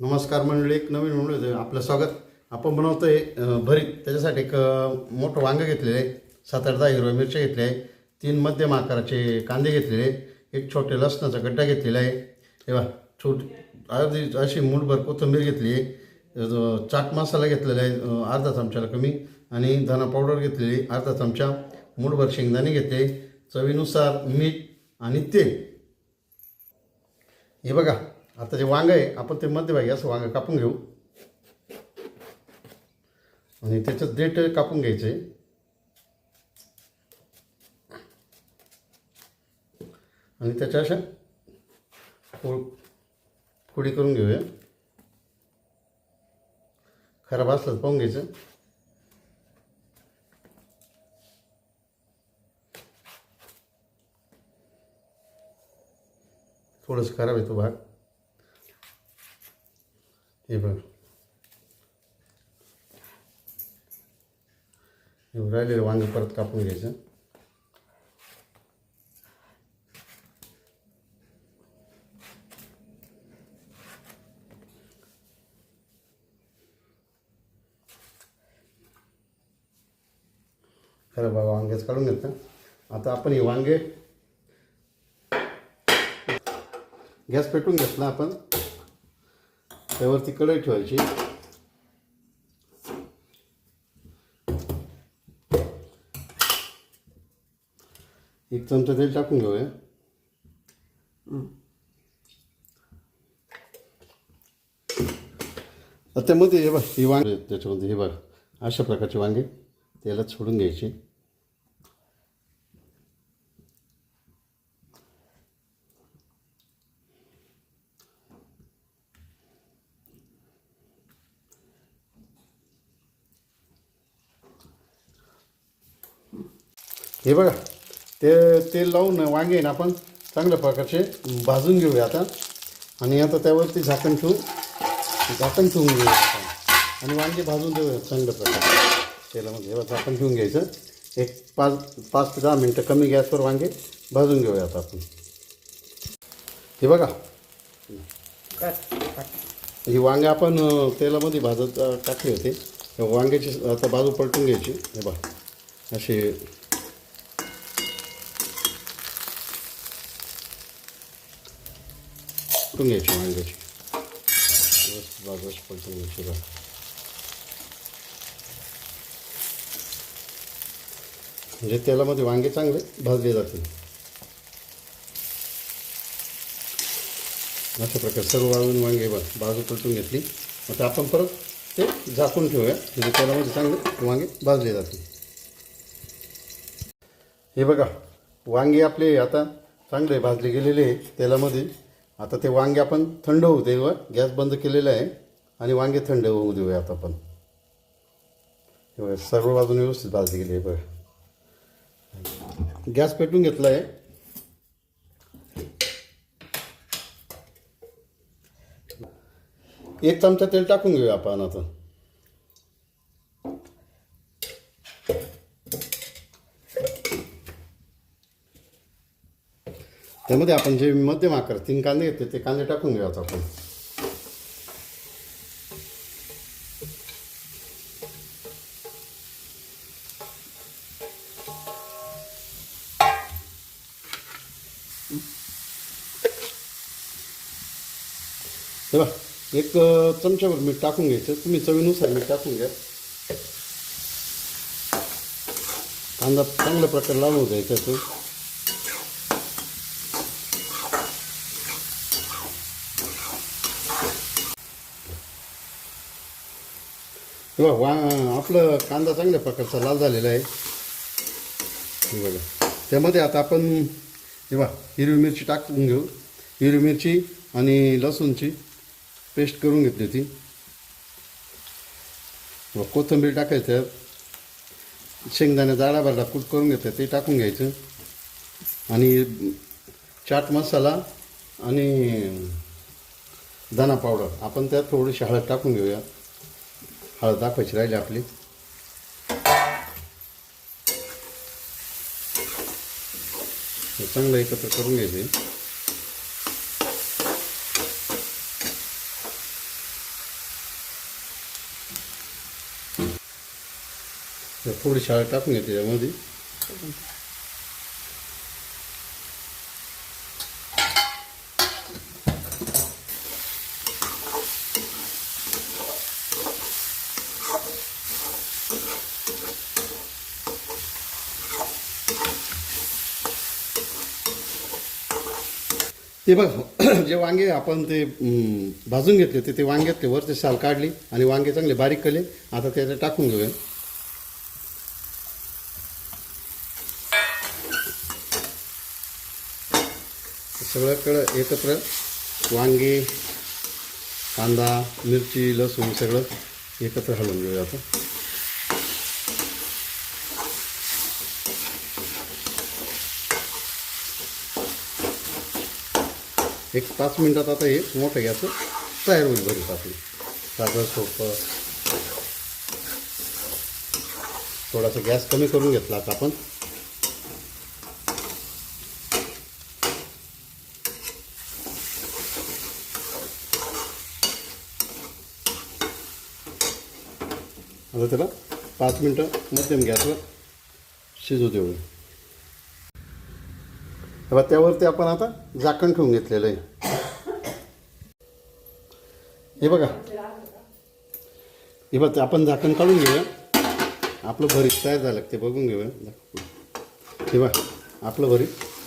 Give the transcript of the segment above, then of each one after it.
नमस्कार मंडळी एक नवीन म्हणून आपलं स्वागत. आपण बनवतो आहे भरीत. त्याच्यासाठी एक मोठं वांगं घेतलेलं आहे. सात आठ दहा हिरव्या मिरच्या घेतल्या आहे. तीन मध्यम आकाराचे कांदे घेतलेले एक छोटे लसणाचा गड्डा घेतलेला आहे. तेव्हा छोट अर्धी अशी मूठभर कोथिंबीर घेतली आहे. चाट मसाला घेतलेला आहे अर्धा चमच्याला कमी. आणि धना पावडर घेतलेली अर्धा चमचा. मूठभर शेंगदाणे घेतले चवीनुसार मीठ आणि तेल. हे बघा आता जे वांग आहे आपण ते मध्यभागी असं वांग कापून घेऊ. आणि त्याचं देठ कापून घ्यायचं. आहे आणि त्याच्या अशा फुल कुडी करून घेऊया. खराब असलं तर पाहून घ्यायचं. थोडंसं खराब आहे तो भाग. हे बघ. हे राहिलेलं वांग परत कापून घ्यायचं. खरं बाबा वांग्याच काढून घेतलं आता आपण हे वांगे गॅस पेटून घेतला आपण. त्यावरती कढई ठेवायची. एक चमचा तेल टाकून घेऊया. आता त्यामध्ये हे बघ ही वांगे त्याच्यामध्ये हे बघ अशा प्रकारचे वांगे त्याला सोडून घ्यायचे. हे बघा ते तेल लावून वांगे ना आपण चांगल्या प्रकारचे भाजून घेऊया आता. आणि आता त्यावरती झाकण ठेवून झाकण ठेवून घेऊया आपण. आणि वांगे भाजून देऊया चांगल्या प्रकारे. तेलामध्ये. हे बघा, झाकण ठेवून घ्यायचं. एक पाच पाच ते दहा मिनटं कमी गॅसवर वांगे भाजून घेऊया आता आपण. हे बघा. ही वांगे आपण तेलामध्ये भाजत टाकले होते. वांग्याची आता बाजू पलटून घ्यायची. हे बघा. असे पलटून घ्यायची वांग्याची व्यवस्थित बाजू अशी पलटून घ्यायची बघा म्हणजे तेलामध्ये वांगे चांगले भाजले जातील अशा प्रकारे सर्व वाळून वांगे बघ बाजू पलटून घेतली आता आपण परत ते झाकून ठेवूया म्हणजे तेलामध्ये चांगले वांगे भाजले जातील हे बघा वांगे आपले आता चांगले भाजले गेलेले आहे तेलामध्ये आता ते वांगे आपण थंड होऊ देऊ गॅस बंद केलेला आहे आणि वांगे थंड होऊ देऊया आता आपण. हे बघा सर्व बाजूने व्यवस्थित भाजी गेली आहे बघा. गॅस पेटून घेतला आहे. एक चमचा तेल टाकून घेऊया आपण आता. त्यामध्ये आपण जे मध्यम आकार तीन कांदे घेतले ते कांदे टाकून घेऊया आता आपण बघा एक चमच्यावर मीठ टाकून घ्यायचं. तुम्ही चवीनुसार मीठ टाकून घ्या. कांदा चांगल्या प्रकारे लावून द्यायचा तो बघा वा आपलं कांदा चांगल्या प्रकारचा लाल झालेला आहे. बघा. त्यामध्ये आता आपण हे बघा हिरवी मिरची टाकून घेऊ. हिरवी मिरची आणि लसूणची पेस्ट करून घेतली होती. व कोथिंबीर टाकायचं. शेंगदाणे जाडा भरडा कूट करून घेतात ते टाकून घ्यायचं. आणि चाट मसाला आणि धना पावडर. आपण त्यात थोडीशी हळद टाकून घेऊया हळद दाखवायची राहिले आपली. चांगलं एकत्र करून घ्यायचे. थोडी शाळा टाकून घ्या त्याच्यामध्ये. ते बघ जे वांगे आपण ते भाजून घेतले ते ते वांग्यातले वरचे साल काढली आणि वांगे चांगले बारीक केले. आता त्याच्यात टाकून घेऊया. सगळ्याकडं एकत्र वांगे कांदा मिरची लसूण सगळं एकत्र हलवून घेऊया आता एक पाच मिनटात आता हे मोठं गॅस तयार होईल भरीत आपली साधं सोपं. थोडासा गॅस कमी करून घेतला आता आपण. आता त्याला पाच मिनटं मध्यम गॅसवर शिजू देऊ तेव्हा त्यावरती आपण आता झाकण ठेवून घेतलेलं आहे. हे बघा. हे बघा आपण झाकण काढून घेऊया. आपलं भरीत तयार झालं ते बघून घेऊया. हे बघा आपलं भरीत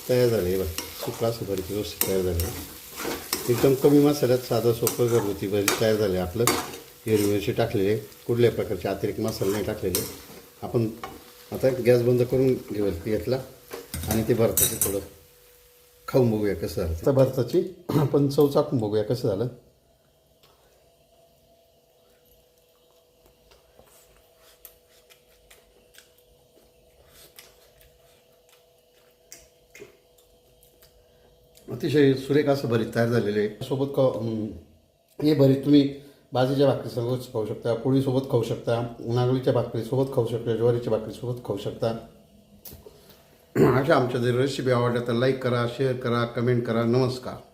तयार झालं हे बघा. सुकं असं भरीत व्यवस्थित तयार झालं. एकदम कमी मसाल्यात साधं सोपं घरगुती भरीत तयार झालं आपलं. हिरवी मिरची टाकलेली आहे. कुठल्याही प्रकारचे अतिरिक्त मसाले नाही टाकलेले. आपण आता गॅस बंद करून घेऊ घेतला. आणि ते भरताचं थोडं. खाऊन बघूया कसं झालं आता भरताची आपण चव चाकून बघूया कसं झालं. अतिशय सुरेख असं भरीत तयार झालेलं. आहे सोबत क अं, हे भरीत तुम्ही बाजरीच्या भाकरीसोबत खाऊ शकता पोळीसोबत खाऊ शकता नागलीच्या भाकरीसोबत खाऊ शकता ज्वारीच्या भाकरीसोबत खाऊ शकता. अशा आमच्या जर रेसिपी आवडल्या तर लाईक करा शेअर करा कमेंट करा. नमस्कार.